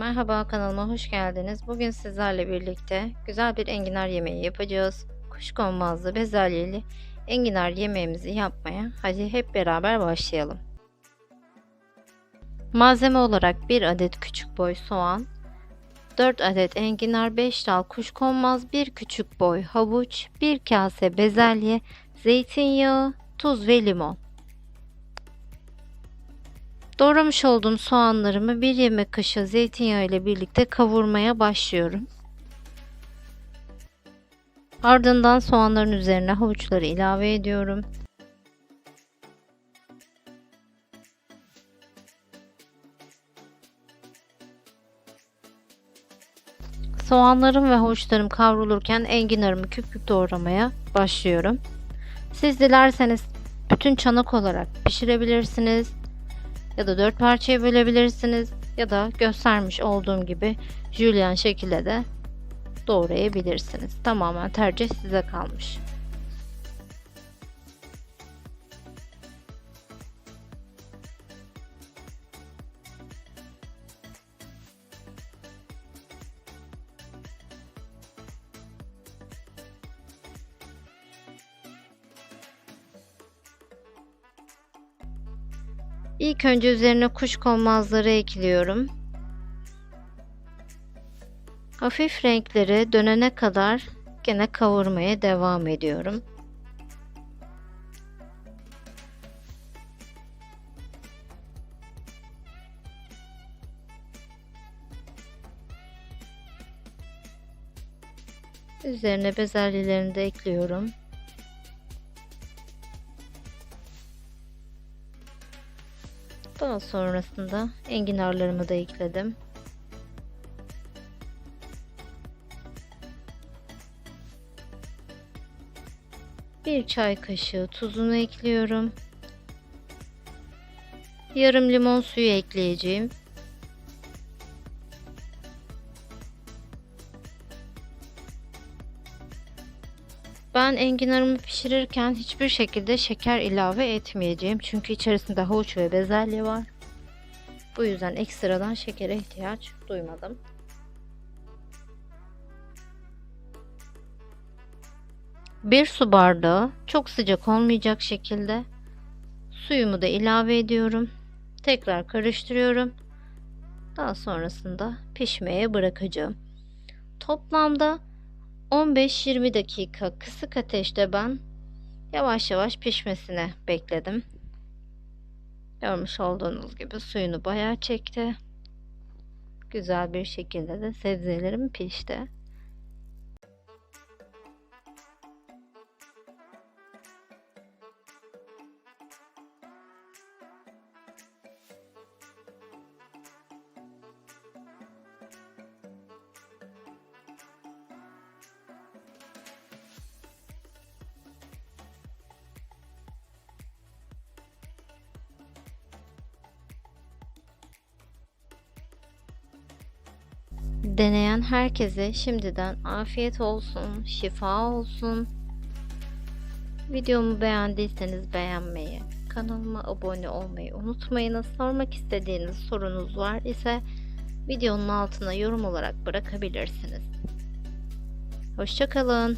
Merhaba kanalıma hoş geldiniz. Bugün sizlerle birlikte güzel bir enginar yemeği yapacağız. Kuşkonmazlı bezelyeli enginar yemeğimizi yapmaya hadi hep beraber başlayalım. Malzeme olarak 1 adet küçük boy soğan, 4 adet enginar, 5 dal kuşkonmaz, 1 küçük boy havuç, 1 kase bezelye, zeytinyağı, tuz ve limon. Doğramış olduğum soğanlarımı bir yemek kaşığı zeytinyağı ile birlikte kavurmaya başlıyorum. Ardından soğanların üzerine havuçları ilave ediyorum. Soğanlarım ve havuçlarım kavrulurken enginarımı küp küp doğramaya başlıyorum. Siz dilerseniz bütün çanak olarak pişirebilirsiniz ya da dört parçaya bölebilirsiniz ya da göstermiş olduğum gibi jülyen şekilde de doğrayabilirsiniz. Tamamen tercih size kalmış. İlk önce üzerine kuşkonmazları ekliyorum. Hafif renkleri dönene kadar gene kavurmaya devam ediyorum. Üzerine bezelyelerini de ekliyorum. Daha sonrasında enginarlarımı da ekledim. Bir çay kaşığı tuzunu ekliyorum. Yarım limon suyu ekleyeceğim. Ben enginarımı pişirirken hiçbir şekilde şeker ilave etmeyeceğim. Çünkü içerisinde havuç ve bezelye var. Bu yüzden ekstradan şekere ihtiyaç duymadım. Bir su bardağı çok sıcak olmayacak şekilde suyumu da ilave ediyorum. Tekrar karıştırıyorum. Daha sonrasında pişmeye bırakacağım. Toplamda 15-20 dakika kısık ateşte ben yavaş yavaş pişmesine bekledim. Görmüş olduğunuz gibi suyunu bayağı çekti. Güzel bir şekilde de sebzelerim pişti. Deneyen herkese şimdiden afiyet olsun, şifa olsun. Videomu beğendiyseniz beğenmeyi, kanalıma abone olmayı unutmayınız. Sormak istediğiniz sorunuz var ise videonun altına yorum olarak bırakabilirsiniz. Hoşçakalın.